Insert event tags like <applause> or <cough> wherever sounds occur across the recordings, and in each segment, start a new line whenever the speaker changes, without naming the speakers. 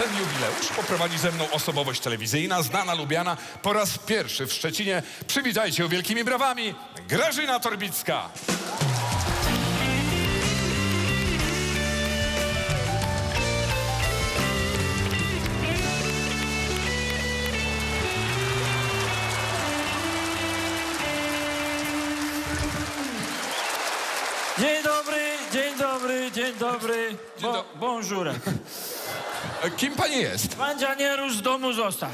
ten jubileusz poprowadzi ze mną osobowość telewizyjna, znana, lubiana. Po raz pierwszy w Szczecinie przywitajcie ją wielkimi brawami Grażyna Torbicka.
Dzień dobry, dzień dobry, dzień dobry. Bo, bonjour.
E, Kim pani jest?
Pandzia nie rusz z domu zostaw.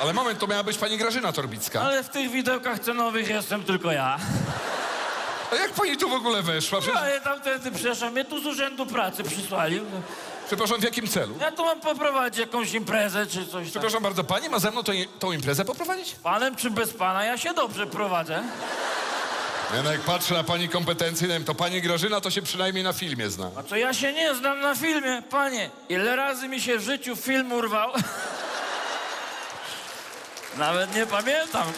Ale moment, to miała być pani Grażyna Torbicka.
Ale w tych widełkach cenowych jestem tylko ja.
A jak pani tu w ogóle weszła? Przecież,
Ale tamtędy przeszłam, mnie tu z urzędu pracy przysłali.
przepraszam, w jakim celu?
Ja tu mam poprowadzić jakąś imprezę czy coś.
Przepraszam bardzo, pani ma ze mną tą, tą imprezę poprowadzić?
Panem czy bez pana, ja się dobrze prowadzę.
Ja no jak patrzę na pani kompetencje, nie wiem, to pani Grażyna to się przynajmniej na filmie zna.
A co ja się nie znam na filmie, panie. Ile razy mi się w życiu film urwał? <laughs> Nawet nie pamiętam.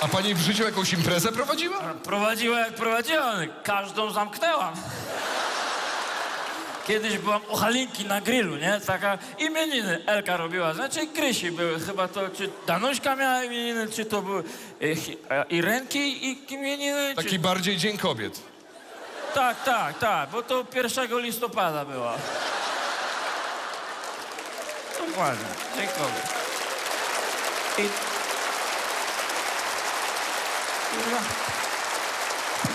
A pani w życiu jakąś imprezę prowadziła?
Prowadziła jak prowadziła, każdą zamknęłam. Kiedyś byłam u Halinki na grillu, nie? Taka imieniny Elka robiła, znaczy Krysi były chyba to, czy Danuśka miała imieniny, czy to były e, Irenki i imieniny,
Taki
czy...
bardziej Dzień Kobiet.
Tak, tak, tak, bo to 1 listopada była. Dokładnie, dziękuję. I... Kurwa.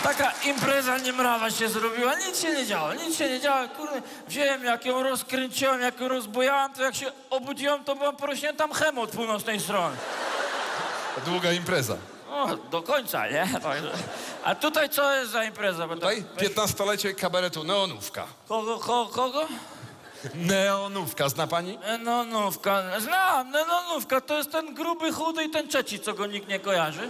Taka impreza niemrawa się zrobiła, nic się nie działo, nic się nie działo, kurde, wziąłem jak ją rozkręciłem, jak ją rozbujałem, to jak się obudziłem, to byłam porośnięta mchem od północnej strony.
Długa impreza.
O, do końca, nie? A tutaj co jest za impreza? Bo to-
Tutaj 15-lecie kabaretu Neonówka.
Kogo, kogo, kogo?
Neonówka, zna pani?
Nenonówka. Znam, Nenonówka. To jest ten gruby, chudy i ten trzeci, co go nikt nie kojarzy.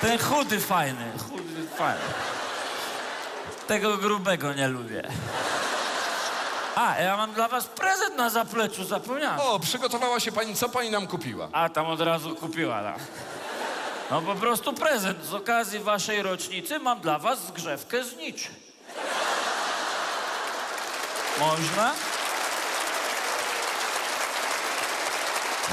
Ten chudy fajny, chudy fajny. Tego grubego nie lubię. A, ja mam dla was prezent na zapleczu, zapomniałem.
O, przygotowała się pani, co pani nam kupiła?
A tam od razu kupiła, no. No po prostu prezent. Z okazji waszej rocznicy mam dla was zgrzewkę z niczy. Można?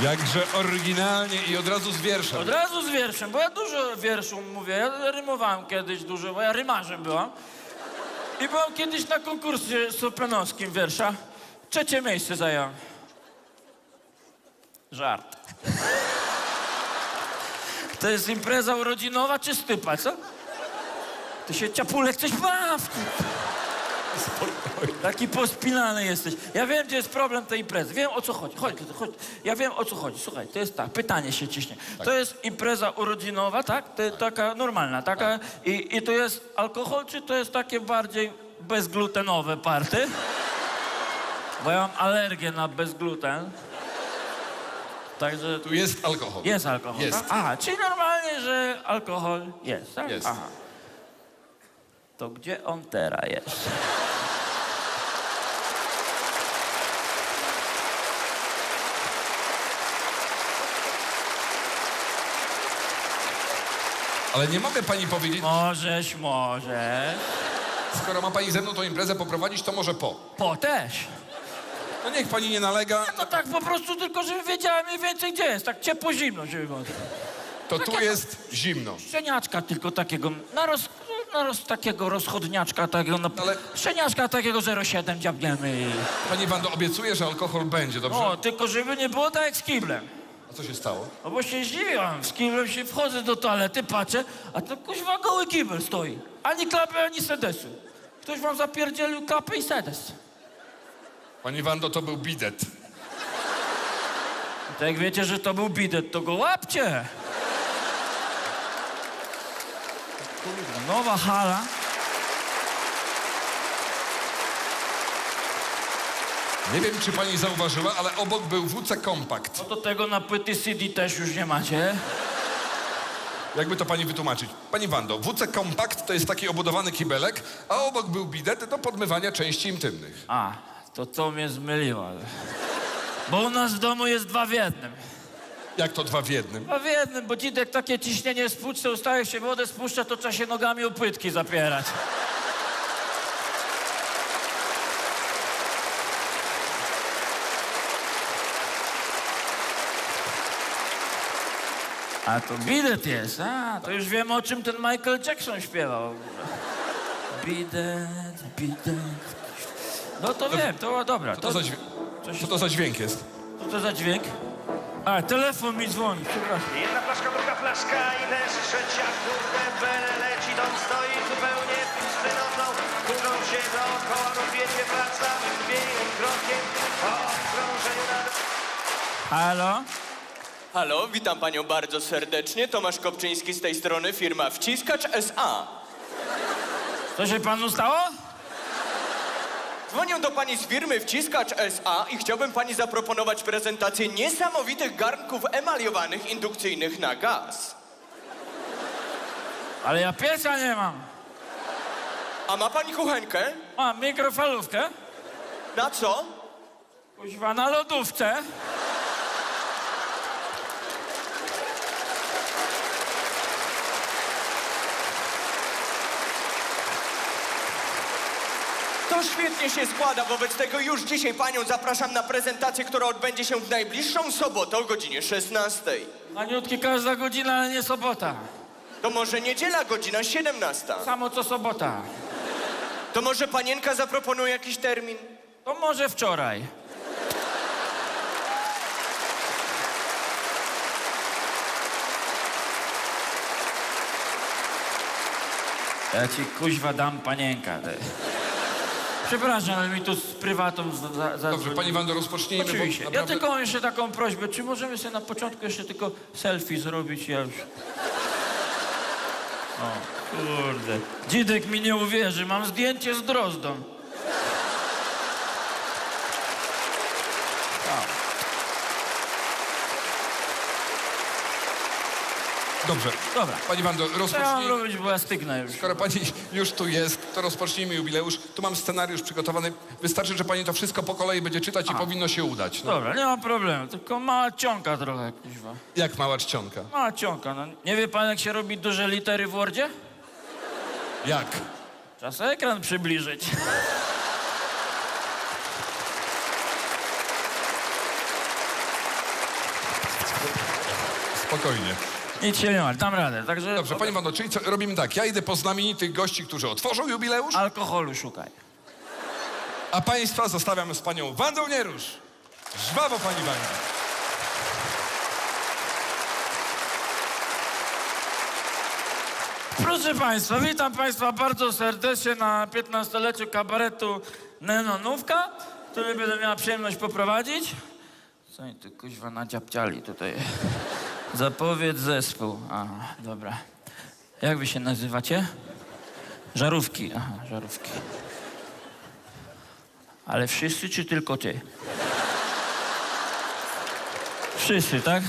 Jakże oryginalnie i od razu z wierszem.
Od razu z wierszem, bo ja dużo wierszów mówię. Ja rymowałem kiedyś dużo, bo ja rymarzem byłam. I byłam kiedyś na konkursie sopranowskim wiersza. Trzecie miejsce zająłem. Żart. To jest impreza urodzinowa czy stypa, co? Ty się ciapulek coś baw. Taki pospinany jesteś. Ja wiem, gdzie jest problem tej imprezy. Wiem, o co chodzi. Chodź, chodź. Ja wiem, o co chodzi. Słuchaj, to jest tak, pytanie się ciśnie. To jest impreza urodzinowa, tak? To jest taka normalna, taka... I, I to jest alkohol, czy to jest takie bardziej bezglutenowe party? Bo ja mam alergię na bezgluten. Także
Tu jest alkohol.
jest alkohol,
Jest.
tak? Aha, czyli normalnie, że alkohol jest, tak?
Jest.
Aha. To gdzie on teraz jest?
Ale nie mogę pani powiedzieć,
Możesz, możesz.
skoro ma pani ze mną tą imprezę poprowadzić, to może po.
Po też.
No niech pani nie nalega,
No tak po prostu tylko, żebym wiedziała mniej więcej gdzie jest. Tak ciepło zimno, żeby było.
to tu jest zimno.
Szczeniaczka tylko takiego, na roz, na roz, takiego rozchodniaczka takiego, no,
Ale-
szczeniaczka takiego 0,7 dziabniemy i...
Pani Wando, obiecuję, że alkohol będzie, dobrze?
O, tylko żeby nie było tak jak z kiblem.
A co się stało?
No bo się zdziwiłam, z kiblem się wchodzę do toalety, patrzę, a to kuźwa goły kibel stoi. Ani klapy, ani sedesu. Ktoś wam zapierdzielił klapę i sedes.
Pani Wando, to był bidet.
To jak wiecie, że to był bidet, to go łapcie. Kurwa, nowa hala.
Nie wiem, czy pani zauważyła, ale obok był WC Kompakt.
No to tego na płyty CD też już nie macie.
Jakby to pani wytłumaczyć? Pani Wando, WC Kompakt to jest taki obudowany kibelek, a obok był bidet do podmywania części intymnych.
A, to to mnie zmyliło. Bo u nas w domu jest dwa w jednym.
Jak to dwa w jednym?
Dwa w jednym, bo dzidek takie ciśnienie to ustaje jak się wodę spuszcza, to trzeba się nogami o płytki zapierać. A to bidet jest, a to już wiem o czym ten Michael Jackson śpiewał. Bidet, bidet. No to wiem, to dobra.
Co to, za, dźwię... Co to za dźwięk jest?
Co to za dźwięk? A, telefon mi dzwoni, przepraszam.
Jedna flaszka, druga flaszka i też trzecia, kurde, bele leci, dom stoi zupełnie pusty nocą, którą się dookoła, wiecie, praca, biegiem krokiem, po krążeniu nad...
Halo?
Halo, witam panią bardzo serdecznie. Tomasz Kopczyński z tej strony, firma Wciskacz SA.
Co się panu stało?
Dzwonię do pani z firmy Wciskacz SA i chciałbym pani zaproponować prezentację niesamowitych garnków emaliowanych indukcyjnych na gaz.
Ale ja pieca nie mam.
A ma pani kuchenkę?
Mam mikrofalówkę,
Na co?
kuźwa na lodówce.
To świetnie się składa, wobec tego już dzisiaj panią zapraszam na prezentację, która odbędzie się w najbliższą sobotę o godzinie 16.
Aniutki każda godzina, ale nie sobota.
To może niedziela, godzina 17.
Samo co sobota.
To może panienka zaproponuje jakiś termin?
To może wczoraj. Ja ci kuźwa dam panienka. ty. Przepraszam, ale mi tu z prywatą za, za,
Dobrze, pani Wando, rozpocznijmy,
Oczywiście.
bo
Ja
naprawdę...
tylko mam jeszcze taką prośbę, czy możemy sobie na początku jeszcze tylko selfie zrobić? Ja już... O, kurde. Dzidek mi nie uwierzy, mam zdjęcie z drozdą.
Dobrze.
Dobra.
Pani Wando,
Co ja mam
rozpocznij...
robić, bo ja stygnę już.
Skoro pani już tu jest, to rozpocznijmy jubileusz. Tu mam scenariusz przygotowany. Wystarczy, że pani to wszystko po kolei będzie czytać i powinno się udać. No.
Dobra, nie ma problemu, tylko mała cionka trochę, kuźwa.
Jak mała czcionka?
Mała cionka, no. Nie wie pan, jak się robi duże litery w Wordzie?
Jak?
Czas ekran przybliżyć.
Spokojnie.
Nic się nie ma, dam radę, także...
Dobrze, pani Wando, czyli co, robimy tak. Ja idę po znamienitych gości, którzy otworzą jubileusz,
Alkoholu szukaj.
a państwa zostawiam z panią Wandą Nierusz. Żwawo, pani Wanda.
Proszę Państwa, witam Państwa bardzo serdecznie na 15-leciu kabaretu Nenonówka, który będę miała przyjemność poprowadzić. Co oni tu kuźwa nadziapciali tutaj? Zapowiedź zespół. Aha, dobra. Jak wy się nazywacie? Żarówki. Aha, żarówki. Ale wszyscy czy tylko ty? Wszyscy, tak?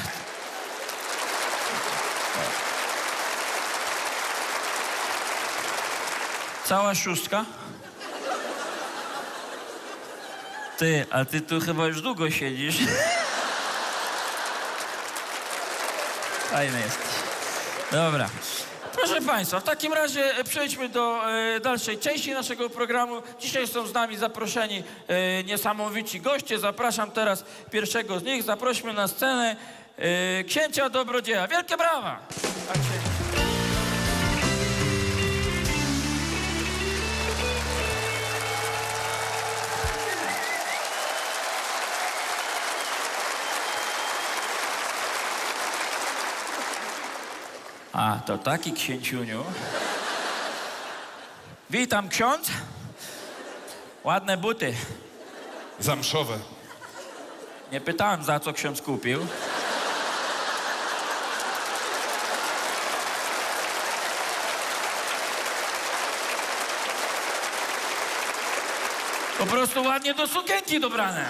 Cała szóstka? Ty, a ty tu chyba już długo siedzisz. <laughs> Fajny jesteś. Dobra. Proszę Państwa, w takim razie e, przejdźmy do e, dalszej części naszego programu. Dzisiaj są z nami zaproszeni e, niesamowici goście. Zapraszam teraz pierwszego z nich. Zaprośmy na scenę księcia Dobrodzieja. Wielkie brawa! Tak. A, to taki księciuniu. Witam, ksiądz. Ładne buty.
Zamszowe.
Nie pytałem, za co ksiądz kupił. Po prostu ładnie do sukienki dobrane.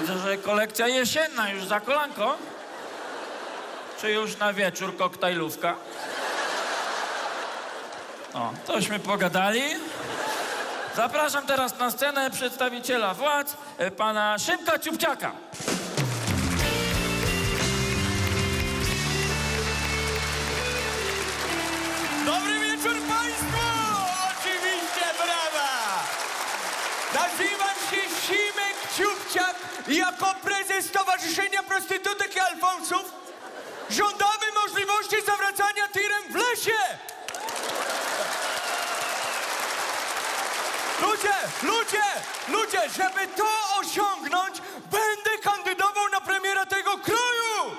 Widzę, że kolekcja jesienna już za kolanką. Czy już na wieczór koktajlówka? O, tośmy pogadali. Zapraszam teraz na scenę przedstawiciela władz, e, pana Szymka Ciupciaka.
Dobry wieczór Państwu! Oczywiście brawa! Nazywam się Simek Ciupciak jako prezes Stowarzyszenia Prostytutek i Alfonsów żądamy możliwości zawracania tirem w lesie! Ludzie, ludzie, ludzie, żeby to osiągnąć, będę kandydował na premiera tego kraju!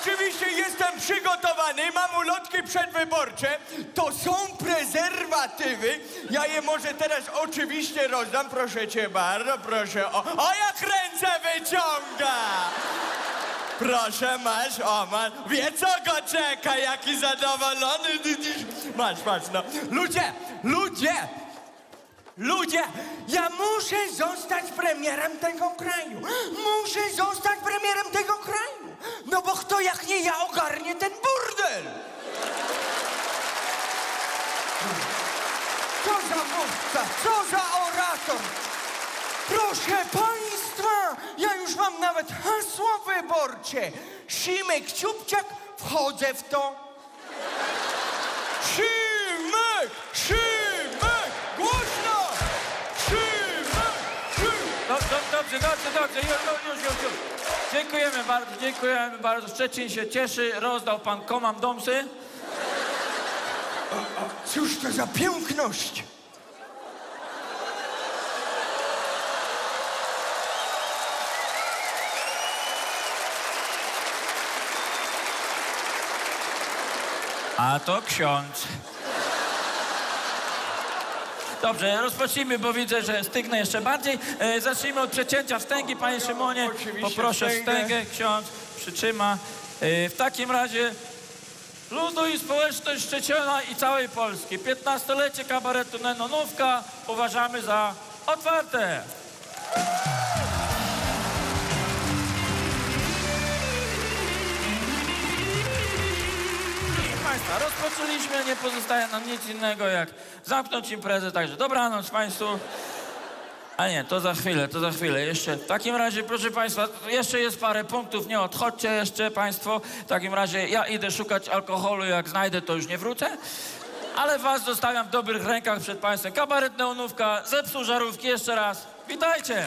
Oczywiście jestem przygotowany, mam ulotki przedwyborcze. To są prezerwatywy. Ja je może teraz oczywiście rozdam, proszę cię bardzo, proszę. O, o jak wyciąga! Proszę, masz, o, masz. Wie co go czeka, jaki zadowolony. Masz, masz, no. Ludzie, ludzie, Ludzie, ja muszę zostać premierem tego kraju. Muszę zostać premierem tego kraju. No bo kto jak nie ja ogarnie ten burdel? Co za mówca, co za orator. Proszę państwa, wyborcze. Simek Ciupciak, wchodzę w to. Szymek! Szymek! Głośno! Szymek! Szymek!
Do, do, dobrze, dobrze, dobrze, już, już, już, już. Dziękujemy bardzo, dziękujemy bardzo. Szczecin się cieszy, rozdał pan komandomsy.
Cóż to za piękność!
A to ksiądz. Dobrze, rozpocznijmy, bo widzę, że stygnę jeszcze bardziej. E, zacznijmy od przecięcia wstęgi, panie Szymonie. Poproszę
wstęgę.
ksiądz przytrzyma. E, w takim razie ludu i społeczność Szczeciona i całej Polski. 15-lecie kabaretu Nenonówka uważamy za otwarte. Rozpoczęliśmy, nie pozostaje nam nic innego jak zamknąć imprezę, także dobranoc Państwu. A nie, to za chwilę, to za chwilę. Jeszcze w takim razie, proszę Państwa, jeszcze jest parę punktów, nie odchodźcie jeszcze Państwo. W takim razie ja idę szukać alkoholu, jak znajdę, to już nie wrócę. Ale Was zostawiam w dobrych rękach przed Państwem. Kabaret Neonówka, zepsuł żarówki jeszcze raz. Witajcie!